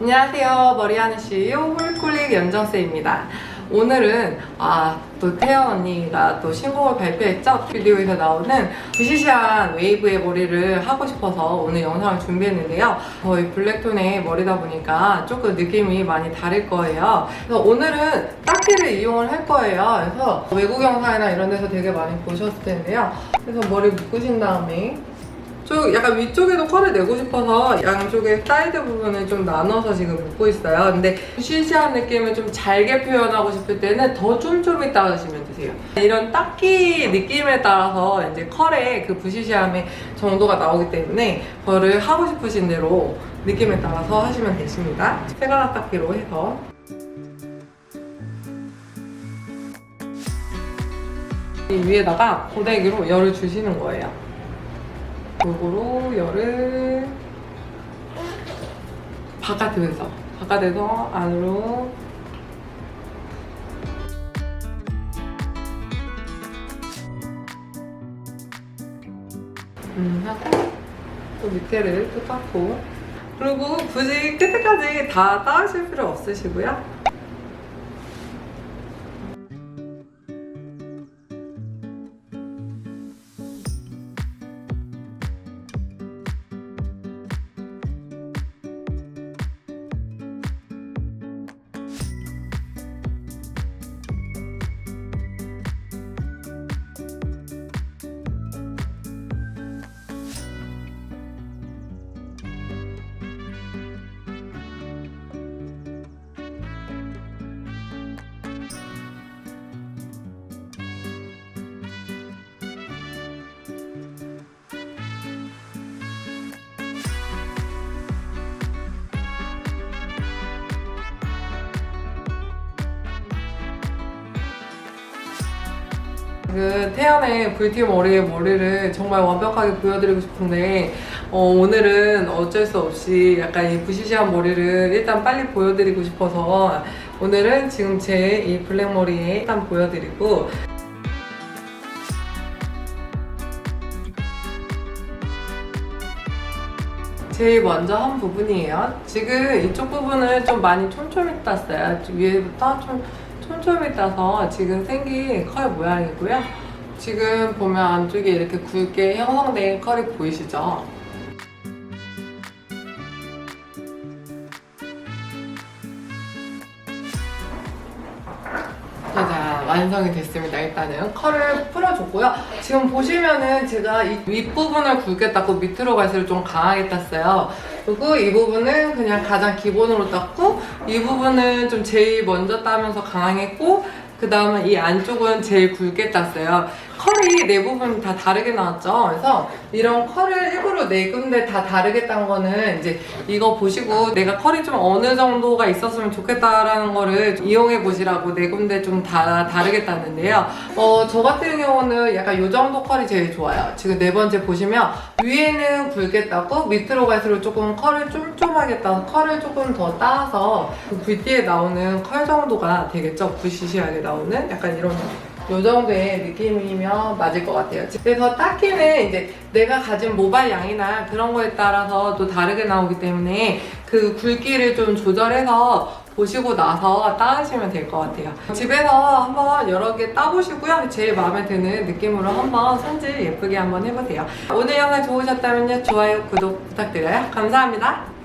안녕하세요. 머리하는 CEO 홀리콜릭 연정쌤입니다. 오늘은 아, 또 태연 언니가 또 신곡을 발표했죠? 비디오에서 나오는 부시시한 웨이브의 머리를 하고 싶어서 오늘 영상을 준비했는데요. 거의 블랙톤의 머리다 보니까 조금 느낌이 많이 다를 거예요. 그래서 오늘은 딱지를 이용을 할 거예요. 그래서 외국 영상이나 이런 데서 되게 많이 보셨을 텐데요. 그래서 머리 묶으신 다음에 저 약간 위쪽에도 컬을 내고 싶어서 양쪽에 사이드 부분을 좀 나눠서 지금 묶고 있어요. 근데 시시한 느낌을 좀 잘게 표현하고 싶을 때는 더 쫌쫌이 따르시면 되세요. 이런 딱기 느낌에 따라서 이제 컬의 그 부시시함의 정도가 나오기 때문에 그거를 하고 싶으신 대로 느낌에 따라서 하시면 되십니다. 세가닥 닦기로 해서 이 위에다가 고데기로 열을 주시는 거예요. 골고루 열을 바깥에서 바깥에서 안으로. 음 하고 또 밑에를 또 닦고. 그리고 굳이 끝에까지 다 따으실 필요 없으시고요 그 태연의 불티 머리의 머리를 정말 완벽하게 보여드리고 싶은데 어, 오늘은 어쩔 수 없이 약간 이 부시시한 머리를 일단 빨리 보여드리고 싶어서 오늘은 지금 제 이 블랙 머리에 일단 보여드리고 제일 먼저 한 부분이에요. 지금 이쪽 부분을 좀 많이 촘촘히 땄어요. 위에부터 좀 촘촘히 따서 지금 생긴 컬 모양이고요. 지금 보면 안쪽에 이렇게 굵게 형성된 컬이 보이시죠? 자, 완성이 됐습니다. 일단은 컬을 풀어줬고요. 지금 보시면은 제가 이 윗부분을 굵게 닦고 밑으로 갈수록 좀 강하게 땄어요. 그리고 이 부분은 그냥 가장 기본으로 땄고 이 부분은 좀 제일 먼저 따면서 강했고 그 다음에 이 안쪽은 제일 굵게 땄어요. 컬이 네 부분 다 다르게 나왔죠. 그래서 이런 컬을 일부러 네 군데 다 다르게 딴 거는 이제 이거 보시고 내가 컬이 좀 어느 정도가 있었으면 좋겠다라는 거를 이용해 보시라고 네 군데 좀 다 다르게 땄는데요. 어, 저 같은 경우는 약간 이 정도 컬이 제일 좋아요. 지금 네 번째 보시면 위에는 굵게 따고 밑으로 갈수록 조금 컬을 쫌쫌하게 따서 컬을 조금 더 따서 그 뷰티에 나오는 컬 정도가 되겠죠. 부시시하게 나오는 약간 이런 요 정도의 느낌이면 맞을 것 같아요. 그래서 닦기는 이제 내가 가진 모발 양이나 그런 거에 따라서 또 다르게 나오기 때문에 그 굵기를 좀 조절해서 보시고 나서 따으시면 될 것 같아요. 집에서 한번 여러 개 따보시고요. 제일 마음에 드는 느낌으로 한번 손질 예쁘게 한번 해보세요. 오늘 영상 좋으셨다면 좋아요, 구독 부탁드려요. 감사합니다.